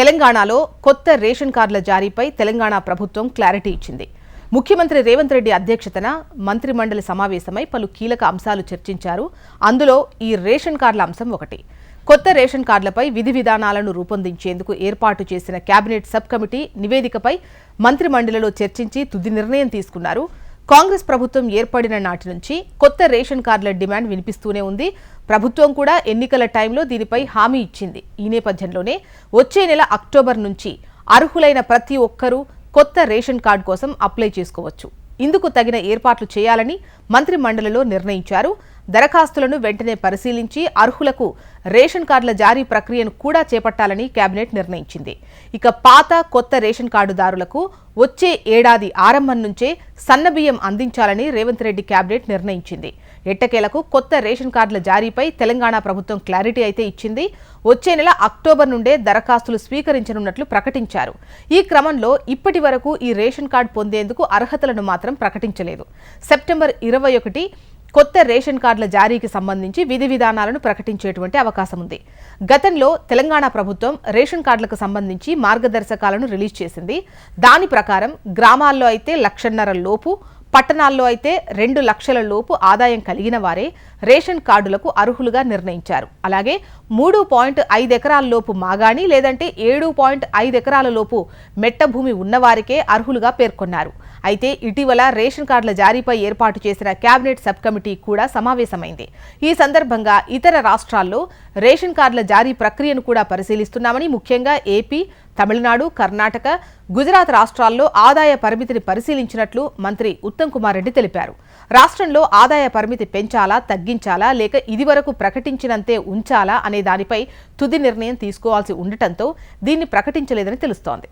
తెలంగాణలో కొత్త రేషన్ కార్డుల జారీపై తెలంగాణ ప్రభుత్వం క్లారిటీ ఇచ్చింది. ముఖ్యమంత్రి రేవంత్ రెడ్డి అధ్యక్షతన మంత్రి మండలి సమావేశమై పలు కీలక అంశాలు చర్చించారు. అందులో ఈ రేషన్ కార్డుల అంశం ఒకటి. కొత్త రేషన్ కార్డులపై విధి విధానాలను రూపొందించేందుకు ఏర్పాటు చేసిన కేబినెట్ సబ్ కమిటీ నివేదికపై మంత్రి మండలిలో చర్చించి తుది నిర్ణయం తీసుకున్నారు. కాంగ్రెస్ ప్రభుత్వం ఏర్పడిన నాటి నుంచి కొత్త రేషన్ కార్డుల డిమాండ్ వినిపిస్తూనే ఉంది. ప్రభుత్వం కూడా ఎన్నికల టైంలో దీనిపై హామీ ఇచ్చింది. ఈ నేపథ్యంలోనే వచ్చే నెల అక్టోబర్ నుంచి అర్హులైన ప్రతి ఒక్కరూ కొత్త రేషన్ కార్డు కోసం అప్లై చేసుకోవచ్చు. ఇందుకు తగిన ఏర్పాట్లు చేయాలని మంత్రి మండలిలో నిర్ణయించారు. దరఖాస్తులను వెంటనే పరిశీలించి అర్హులకు రేషన్ కార్డుల జారీ ప్రక్రియను కూడా చేపట్టాలని కేబినెట్ నిర్ణయించింది. ఇక పాత కొత్త రేషన్ కార్డుదారులకు వచ్చే ఏడాది ఆరంభం నుంచే సన్నబియ్యం అందించాలని రేవంత్ రెడ్డి కేబినెట్ నిర్ణయించింది. ఎట్టకేలకు కొత్త రేషన్ కార్డుల జారీపై తెలంగాణ ప్రభుత్వం క్లారిటీ అయితే ఇచ్చింది. వచ్చే నెల అక్టోబర్ నుండే దరఖాస్తులు స్వీకరించనున్నట్లు ప్రకటించారు. ఈ క్రమంలో ఇప్పటి వరకు ఈ రేషన్ కార్డు పొందేందుకు అర్హతలను మాత్రం ప్రకటించలేదు. సెప్టెంబర్ ఇరవై ఒకటి కొత్త రేషన్ కార్డుల జారీకి సంబంధించి విధి విధానాలను ప్రకటించేటువంటి అవకాశం ఉంది గతంలో తెలంగాణ ప్రభుత్వం రేషన్ కార్డులకు సంబంధించి మార్గదర్శకాలను రిలీజ్ చేసింది. దాని ప్రకారం గ్రామాల్లో అయితే లక్షన్నర లోపు పట్టణాల్లో అయితే రెండు లక్షల లోపు ఆదాయం కలిగిన వారే రేషన్ కార్డులకు అర్హులుగా నిర్ణయించారు. అలాగే మూడు పాయింట్ ఐదు ఎకరాల లోపు మాగాణి లేదంటే ఏడు పాయింట్ ఐదు ఎకరాల లోపు మెట్ట భూమి ఉన్నవారికే అర్హులుగా పేర్కొన్నారు. అయితే ఇటీవల రేషన్ కార్డుల జారీపై ఏర్పాటు చేసిన కేబినెట్ సబ్ కమిటీ కూడా సమావేశమైంది. ఈ సందర్భంగా ఇతర రాష్ట్రాల్లో రేషన్ కార్డుల జారీ ప్రక్రియను కూడా పరిశీలిస్తున్నామని ముఖ్యంగా ఏపీ తమిళనాడు కర్ణాటక గుజరాత్ రాష్ట్రాల్లో ఆదాయ పరిమితిని పరిశీలించినట్లు మంత్రి ఉత్తమ్ కుమార్ రెడ్డి తెలిపారు. రాష్ట్రంలో ఆదాయ పరిమితి పెంచాలా తగ్గించాలా లేక ఇదివరకు ప్రకటించినంతే ఉంచాలా అనే దానిపై తుది నిర్ణయం తీసుకోవాల్సి ఉండటంతో దీన్ని ప్రకటించలేదని తెలుస్తోంది.